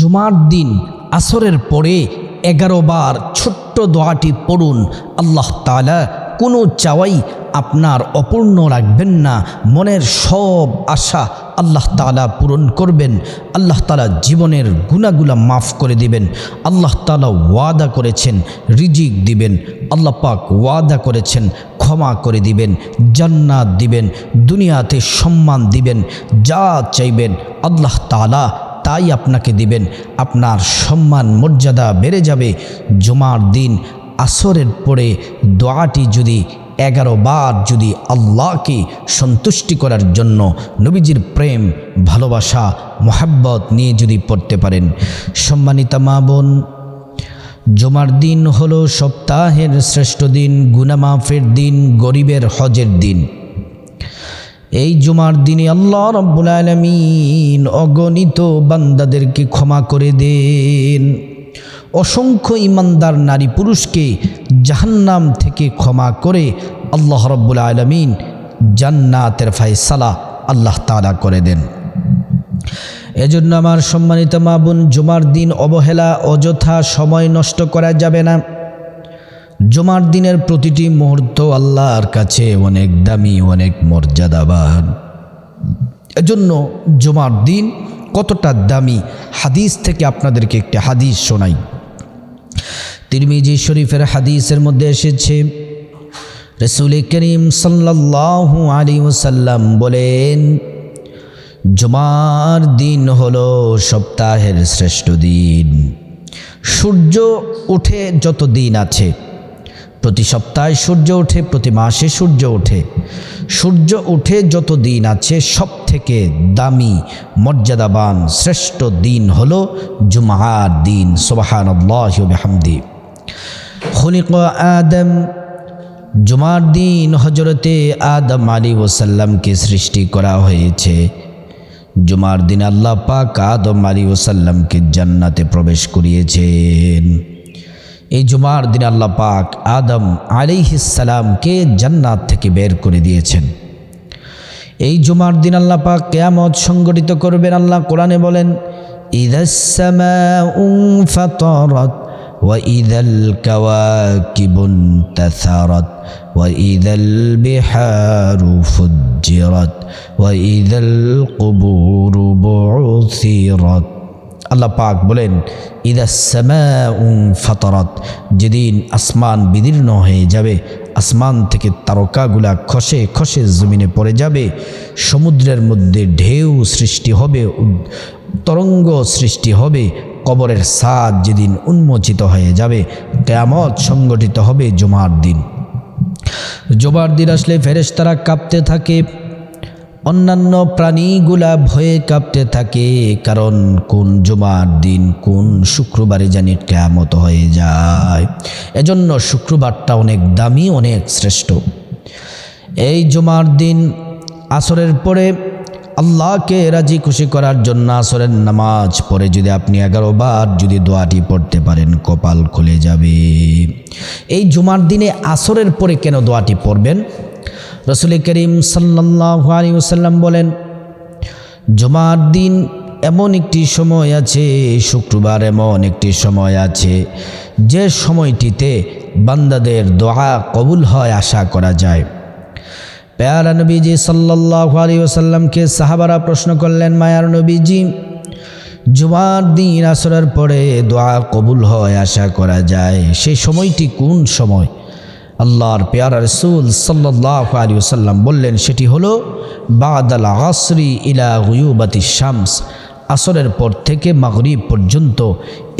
জুমার দিন, আসরের পরে এগারো বার ছোট্ট দোয়াটি পড়ুন। আল্লাহ তালা কোনো চাওয়াই আপনার অপূর্ণ রাখবেন না। মনের সব আশা আল্লাহ তালা পূরণ করবেন। আল্লাহ তালা জীবনের গুণাগুলা মাফ করে দিবেন। আল্লাহ তালা ওয়াদা করেছেন, রিজিক দিবেন। আল্লাহ পাক ওয়াদা করেছেন, ক্ষমা করে দিবেন, জান্নাত দিবেন, দুনিয়াতে সম্মান দিবেন, যা চাইবেন আল্লাহ তালা তাই আপনাকে দিবেন। আপনার সম্মান, মর্যাদা বেড়ে যাবে। জুমার দিন আসরের পরে দোয়াটি যদি এগারো বার যদি আল্লাহকে সন্তুষ্টি করার জন্য নবীজির প্রেম, ভালোবাসা, মোহাব্বত নিয়ে যদি পড়তে পারেন। সম্মানিতা মা বোন, জুমার দিন হলো সপ্তাহের শ্রেষ্ঠ দিন, গুনামাফের দিন, গরিবের হজের দিন। এই জুমার দিনে আল্লাহ রব্বুল আলমিন অগণিত বান্দাদেরকে ক্ষমা করে দেন। অসংখ্য ইমানদার নারী পুরুষকে জাহান্নাম থেকে ক্ষমা করে আল্লাহ রব্বুল আলমিন জান্নাতের ফাইসালা আল্লাহ তালা করে দেন। এজন্য আমার সম্মানিত মা বোন, জুমার দিন অবহেলা, অযথা সময় নষ্ট করা যাবে না। জুমার দিনের প্রতিটি মুহূর্ত আল্লাহর কাছে অনেক দামি, অনেক মর্যাদাবান। এজন্য জমার দিন কতটা দামি, হাদিস থেকে আপনাদেরকে একটি হাদিস শোনাই। তিরমিজি শরীফের হাদিসের মধ্যে এসেছে, রসুল করিম সাল্লাল্লাহু আলী ওসাল্লাম বলেন, জমার দিন হলো সপ্তাহের শ্রেষ্ঠ দিন। সূর্য উঠে যত দিন আছে প্রতি সপ্তাহে সূর্য ওঠে, প্রতি মাসে সূর্য ওঠে। সূর্য ওঠে যত দিন আছে সব থেকে দামি, মর্যাদাবান, শ্রেষ্ঠ দিন হলো জুমার দিন। সোবাহান হামদি খনিক আদম, জুমার দিন হজরতে আদম আলী ওসাল্লামকে সৃষ্টি করা হয়েছে। জুমার দিন আল্লাহ পাক আদম আলী ওসাল্লামকে জান্নাতে প্রবেশ করিয়েছেন। এই জুমার দিন আল্লাহ পাক আদম আলিহিসালামকে জান্নাত থেকে বের করে দিয়েছেন এই জুমার দিন আল্লাহ পাক কেয়ামত সংগঠিত করবেন আল্লাহ কোরআনে বলেন ইদাসমাত وإذا الكواكب انتثرت وإذا البحار فجرت وإذا القبور بعثرت আল্লাহ পাক বলেন ফাতরত যেদিন আসমান বিদীর্ণ হয়ে যাবে, আসমান থেকে তারকাগুলা খসে খসে জমিনে পড়ে যাবে, সমুদ্রের মধ্যে ঢেউ সৃষ্টি হবে তরঙ্গ সৃষ্টি হবে, কবরের সাদ যেদিন উন্মোচিত হয়ে যাবে, কেয়ামত সংগঠিত হবে জুমার দিন। জুমার দিন আসলে ফেরেশতারা কাঁপতে থাকে অন্যান্য প্রাণীগুলা ভয়ে কাঁপতে থাকে, কারণ কোন জুমার দিন, কোন শুক্রবারে জানি কেয়ামত হয়ে যায়। এজন্য শুক্রবারটা অনেক দামি, অনেক শ্রেষ্ঠ। এই জুমার দিন আসরের পরে আল্লাহকে রাজি খুশি করার জন্য আসরের নামাজ পড়ে যদি আপনি এগারো বার যদি দোয়াটি পড়তে পারেন, কপাল খুলে যাবে। এই জুমার দিনে আসরের পরে কেন দোয়াটি পড়বেন? রসুল করিম সাল্লাহ আলী ওসাল্লাম বলেন, জুমার দিন এমন একটি সময় আছে, শুক্রবার এমন একটি সময় আছে, যে সময়টিতে বান্দাদের দোয়া কবুল হয় আশা করা যায়। পেয়ারা নবীজি সাল্লাহ আলী ওসাল্লামকে সাহাবারা প্রশ্ন করলেন, মায়ার নবীজি, জুমার দিন আসরের পরে দোয়া কবুল হয় আশা করা যায় সেই সময়টি কোন সময়? আল্লাহর পেয়ারা রসুল সাল্লাহ আলী বললেন, সেটি হলো, বাদাল আসরি ইলা হুয়ুবাতি শামস। আসরের পর থেকে মাগরিব পর্যন্ত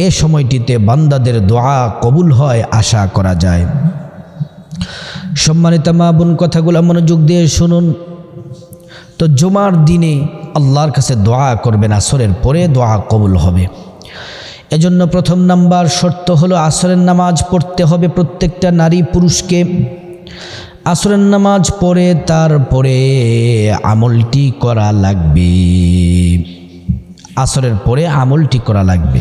এ সময়টিতে বান্দাদের দোয়া কবুল হয় আশা করা যায়। সম্মানিত মা বোন, কথাগুলো মনোযোগ দিয়ে শুনুন। তো জুমার দিনে আল্লাহর কাছে দোয়া করবেন, আসরের পরে দোয়া কবুল হবে। এজন্য প্রথম নাম্বার শর্ত হলো আসরের নামাজ পড়তে হবে প্রত্যেকটা নারী পুরুষকে। আসরের নামাজ পড়ে তারপরে আমলটি করা লাগবে। আসরের পরে আমলটি করা লাগবে।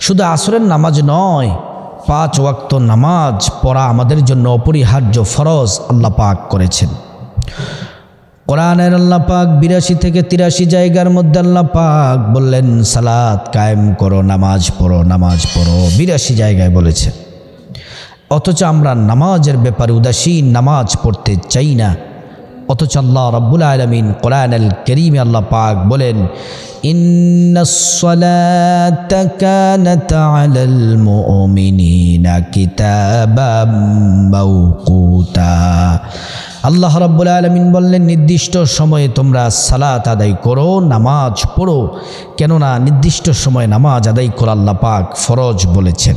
শুধু আসরের নামাজ নয়, পাঁচ ওয়াক্ত নামাজ পড়া আমাদের জন্য অপরিহার্য ফরজ, আল্লাহ পাক করেছেন। কোরআনের আল্লাহ পাক বিরাশি থেকে তিরাশি জায়গার মধ্যে আল্লাহ পাক বললেন, সালাত কায়েম করো, নামাজ পড়ো নামাজ পড়ো, বিরাশি জায়গায় বলেছে। অথচ আমরা নামাজের ব্যাপারে উদাসীন, নামাজ পড়তে চাই না। অথচ আল্লাহ রব্বুল আলমিন কোরআন আল করিমে আল্লাহ পাক বলেন আল্লাহ রব্বুল আলমিন বললেন, নির্দিষ্ট সময়ে তোমরা সালাত আদায় করো, নামাজ পড়ো। কেননা নির্দিষ্ট সময়ে নামাজ আদায় করো আল্লাহ পাক ফরজ বলেছেন।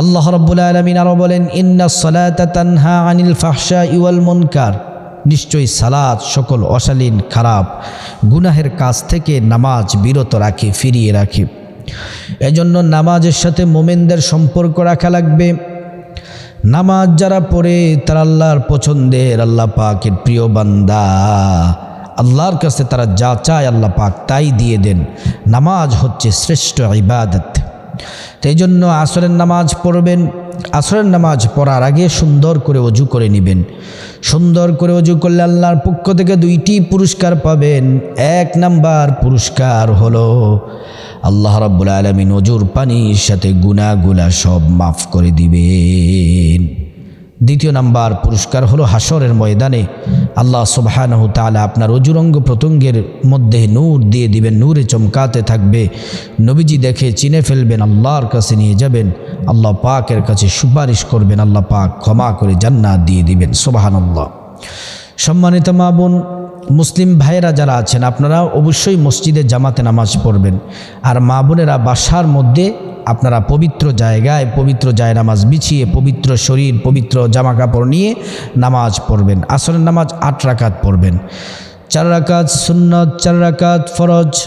আল্লাহ রব্বুল আলমিন আরও বলেন, ইন্না সলাতা আনিল ফাহসা ইউল মুনকার। নিশ্চয়ই সালাদ সকল অশালীন, খারাপ, গুনাহের কাজ থেকে নামাজ বিরত রাখে, ফিরিয়ে রাখে। এজন্য নামাজের সাথে মোমেনদের সম্পর্ক রাখা লাগবে। নামাজ যারা পড়ে, তারা আল্লাহর পছন্দের আল্লাহ পাকের প্রিয় বান্দা। আল্লাহর কাছে তারা যা চায় আল্লাহ পাক তাই দিয়ে দেন। নামাজ হচ্ছে শ্রেষ্ঠ ইবাদত। সেই জন্য আসরের নামাজ পড়বেন। আসরের নামাজ পড়ার আগে সুন্দর করে অজু করে নেবেন। সুন্দর করে অজু করলে আল্লাহর পক্ষ থেকে দুইটি পুরস্কার পাবেন। এক নাম্বার পুরস্কার হলো আল্লাহ রাব্বুল আলমিন অজুর পানির সাথে গুনাগুলা সব মাফ করে দিবেন। দ্বিতীয় নাম্বার পুরস্কার হলো হাসরের ময়দানে। আল্লাহ সুবহানাহু তাআলা আপনার অজুরঙ্গ প্রত্যঙ্গের মধ্যে নূর দিয়ে দিবেন, নূরে চমকাতে থাকবে। নবীজি দেখে চিনে ফেলবেন, আল্লাহর কাছে নিয়ে যাবেন। আল্লাহ পাকের কাছে সুপারিশ করবেন, আল্লাহ পাক ক্ষমা করে জান্নাত দিয়ে দিবেন। সুবহানাল্লাহ। সম্মানিত মা বোন মুসলিম ভাইয়েরা যারা আছেন, আপনারা অবশ্যই মসজিদে জামাতে নামাজ পড়বেন। আর মা বোনেরা বাসার মধ্যে আপনারা পবিত্র জায়গায় পবিত্র জায় নামাজ বিছিয়ে, পবিত্র শরীর, পবিত্র জামা কাপড় নিয়ে নামাজ পড়বেন। আসরের নামাজ আট রাকাত পড়বেন। চার রাকাত সুন্নত, চার রাকাত ফরজ।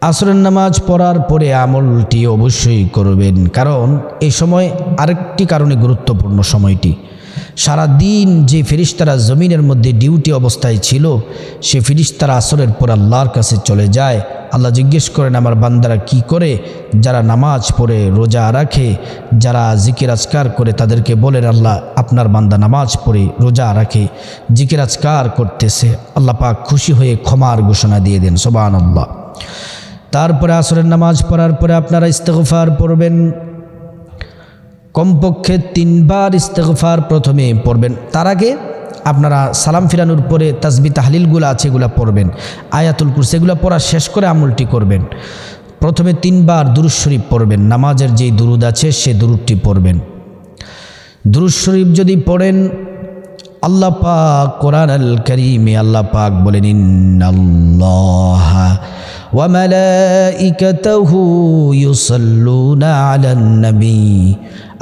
আসরের নামাজ পড়ার পরে আমলটি অবশ্যই করবেন। কারণ এই সময় আরেকটি কারণে গুরুত্বপূর্ণ সময়টি। সারা দিন যে ফেরিস্তারা জমিনের মধ্যে ডিউটি অবস্থায় ছিল, সে ফেরিস্তারা আসরের পর আল্লাহর কাছে চলে যায়। আল্লাহ জিজ্ঞেস করেন, আমার বান্দারা কি করে? যারা নামাজ পড়ে, রোজা রাখে, যারা জিকির আজকার করে, তাদেরকে বলেন, আল্লাহ, আপনার বান্দা নামাজ পড়ে, রোজা রাখে, জিকির আজকার করতেছে। আল্লাহ পাক খুশি হয়ে ক্ষমার ঘোষণা দিয়ে দেন সোবান আল্লাহ তারপরে আসরের নামাজ পড়ার পরে আপনারা ইস্তেগফার পড়বেন। কমপক্ষে তিনবার ইস্তেকফার প্রথমে পড়বেন। তার আগে আপনারা সালাম ফিরানোর পরে তাসবি তাহলিলগুলো আছে, এগুলো পড়বেন। আয়াতুল কুর সেগুলো পড়া শেষ করে আমলটি করবেন। প্রথমে তিনবার দুরুদ শরীফ পড়বেন। নামাজের যেই দুরুদ আছে, সে দুরুদটি পড়বেন। দুরুদ শরীফ যদি পড়েন, আল্লাহ পাক কোরআন আল করিমে আল্লাহ পাক বলেন, ইন্নাল্লাহ ওয়া মালাইকাতাহু ইউসাল্লুনা আলান নবী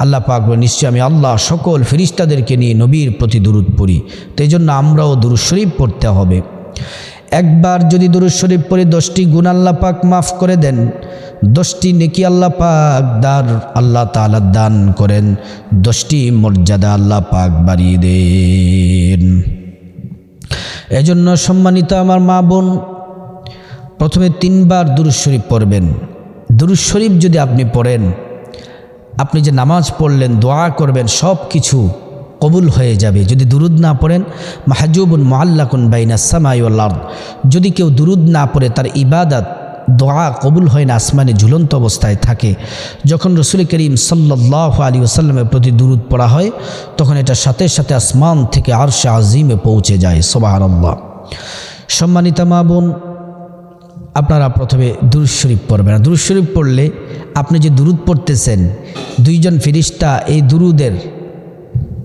আল্লাহ পাক নিশ্চয় আমি আল্লাহ সকল ফেরিস্তাদেরকে নিয়ে নবীর প্রতি দুরুদ পড়ি। তো এই জন্য আমরাও দুরুদ শরীফ পড়তে হবে। একবার যদি দুরুদ শরীফ পড়ে দশটি গুণ আল্লাহ পাক মাফ করে দেন, দশটি নেকি আল্লাহ পাক দার আল্লাহ তালা দান করেন, দশটি মর্যাদা আল্লাহ পাক বাড়িয়ে দেন। এজন্য সম্মানিত আমার মা বোন, প্রথমে তিনবার দুরুদ শরীফ পড়বেন। দুরুদ শরীফ যদি আপনি পড়েন আপনি যে নামাজ পড়লেন, দোয়া করবেন, সব কিছু কবুল হয়ে যাবে। যদি দুরুদ না পড়েন, মাহাজুবুন মোহাল্লাকুন বাইনা সামাইউল্লাহ যদি কেউ দুরুদ না পড়ে, তার ইবাদত, দোয়া কবুল হয় না, আসমানে ঝুলন্ত অবস্থায় থাকে। যখন রসুল করিম সাল্লাহ আলী ওসাল্লামের প্রতি দুরুদ পড়া হয়, তখন এটা সাথে সাথে আসমান থেকে আরশা আজিমে পৌঁছে যায়। সোবাহ সম্মানিতা মা বোন আপনারা প্রথমে দুরুদ শরীফ পড়বেন। দুরুদ শরীফ পড়লে আপনি যে দুরুদ পড়তেছেন, দুইজন ফিরিস্তা এই দুরুদের,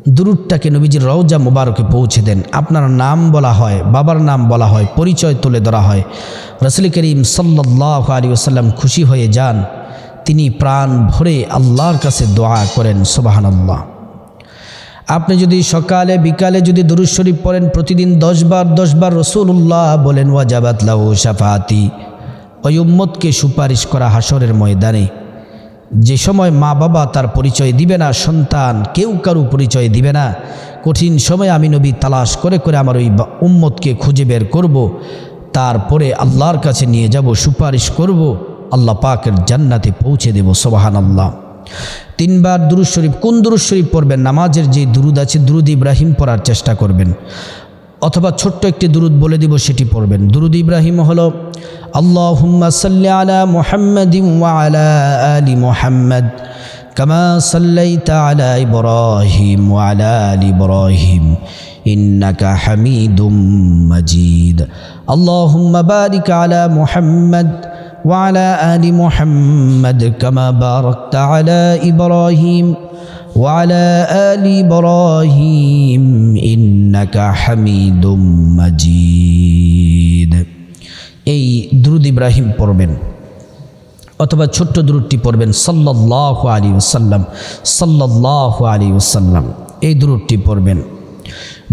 দুরুদটাকে নবীজির রওজা মোবারকে পৌঁছে দেন। আপনার নাম বলা হয়, বাবার নাম বলা হয়, পরিচয় তুলে ধরা হয়। রসুল করিম সাল্লাহ আলী ওসাল্লাম খুশি হয়ে যান। তিনি প্রাণ ভরে আল্লাহর কাছে দোয়া করেন সোবাহান্লাহ আপনি যদি সকালে, বিকালে যদি দুরুদ শরীফ পড়েন, প্রতিদিন দশবার দশবার রসুল্লাহ বলেন ওয়াজাবাতলাহ শাফাতি ওই উম্মতকে সুপারিশ করা হাসরের ময়দানে। যে সময় মা বাবা তার পরিচয় দিবে না, সন্তান কেউ কারু পরিচয় দিবে না, কঠিন সময় আমি নবী তালাশ করে করে আমার ওই উম্মতকে খুঁজে বের করব। তারপরে আল্লাহর কাছে নিয়ে যাব, সুপারিশ করব, আল্লাহ পাকের জান্নাতে পৌঁছে দেব সোবাহান আল্লাহ তিনবার দুরুদ শরীফ, কোন দুরুদ শরীফ পড়বেন? নামাজের যে দুরুদ আছে, দুরুদ ইব্রাহিম পড়ার চেষ্টা করবেন। অথবা ছোট্ট একটি দুরুদ বলে দিব, সেটি পড়বেন। দুরুদ ইব্রাহিম হলো, আল্লাহুম্মা সাল্লি আলা মুহাম্মাদিন ওয়া আলা মুহাম্মাদ, কামা সাল্লাইতা আলা ইব্রাহিম আলা আলি ইব্রাহিম, ইন্নাকা হামিদুম মাজিদ। আল্লাহুম্মা বারিক আলা মুহাম্মাদ وعلى آل محمد كما باركت على إبراهيم وعلى آل إبراهيم إنك حميد مجيد এই দ্রুদ ইব্রাহিম পড়বেন অথবা ছোট্ট দ্রুদটি পড়বেন সাল্লাহ আলী ওসাল্লাম সাল্লাহ আলী ওসাল্লাম এই দ্রুদটি পড়বেন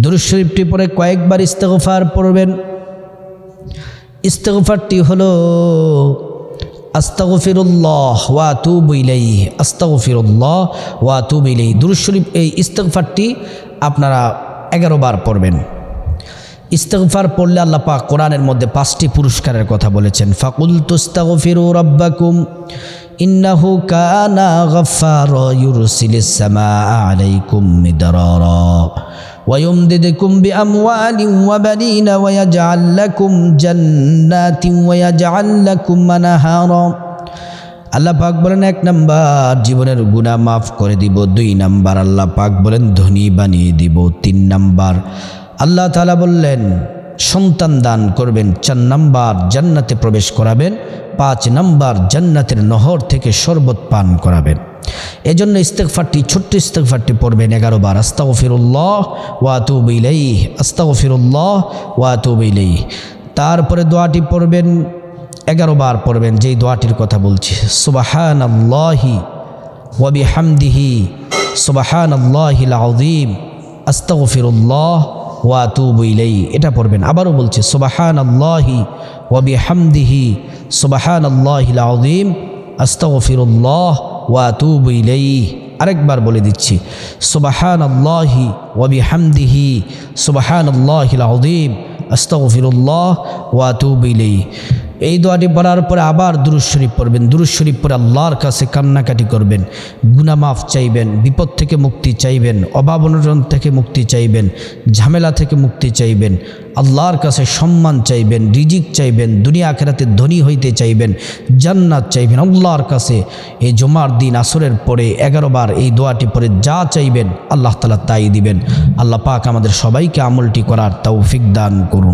দুরুদ শরীফটি পরে কয়েকবার ইস্তেগফার পড়বেন ইস্তেগফারটি হলো আস্তাগফিরুল্লাহ ওয়া তুবু ইলাইহি, আস্তাগফিরুল্লাহ ওয়া তুবু ইলাইহি। দুরূদ শরীফ এই ইস্তেগফারটি আপনারা এগারো বার পড়বেন। ইস্তেগফার পড়লে আল্লাহ পাক কোরআনের মধ্যে পাঁচটি পুরস্কারের কথা বলেছেন। ফাকুল তুস্তাগফিরু রাব্বাকুম, ইন্নাহু কানা গফফারা, ইউরসিলিস সামাআ আলাইকুম মিদরারা। ويمددكم بأموال وبنين ويجعل لكم جنات ويجعل لكم أنهارا আল্লাহ পাক বলেন এক নাম্বার জীবনের গুণা মাফ করে দিব দুই নাম্বার আল্লাহ পাক বলেন ধনী বানিয়ে দিব তিন নাম্বার আল্লাহ তালা বললেন সন্তান দান করবেন চার নাম্বার জান্নাতে প্রবেশ করাবেন পাঁচ নাম্বার জান্নাতের নহর থেকে শরবত পান করাবেন এজন্য ইস্তেকফারটি ছোট্ট ইস্তেকফারটি পড়বেন এগারো বার আস্তাও ফিরুল্লাহ ওয়াতুব ইলাই আস্তাও ফিরুল্লাহ ওয়াতুব ইলাই তারপরে দোয়াটি পড়বেন এগারো বার পড়বেন, যেই দোয়াটির কথা বলছি। সুবাহান আল্লাহি ওয়াবি হামদিহি সুবাহান আল্লাহিল আউদিম আস্তাও ফিরুল্লাহ ওয়াতুব ইলাই এটা পড়বেন, আবারও বলছি সুবাহান আল্লাহি ওয়াবি হামদিহি সুবাহান আল্লাহিল আউদিম আস্তাও ফিরুল্লাহ ওয়াতুবু ইলাইহি। আরেকবার বলে দিচ্ছি সুবাহান আল্লাহি ওয়াবি হামদিহি সুবাহান আল্লাহিল আদিম আস্তাগফিরুল্লাহ ওয়াতুবু ইলাইহি। এই দোয়াটি পড়ার পরে আবার দুরুদ শরীফ পড়বেন। দুরুদ শরীফ পরে আল্লাহর কাছে কান্নাকাটি করবেন। গুনামাফ চাইবেন, বিপদ থেকে মুক্তি চাইবেন, অভাব অনটন থেকে মুক্তি চাইবেন, ঝামেলা থেকে মুক্তি চাইবেন, আল্লাহর কাছে সম্মান চাইবেন, রিজিক চাইবেন, দুনিয়া আখেরাতে ধনী হইতে চাইবেন, জান্নাত চাইবেন, আল্লাহর কাছে এই জমার দিন, আসরের পরে এগারো বার এই দোয়াটি পরে যা চাইবেন, আল্লাহ তালা তাই দিবেন। আল্লাহ পাক আমাদের সবাইকে আমলটি করার তৌফিক দান করুন।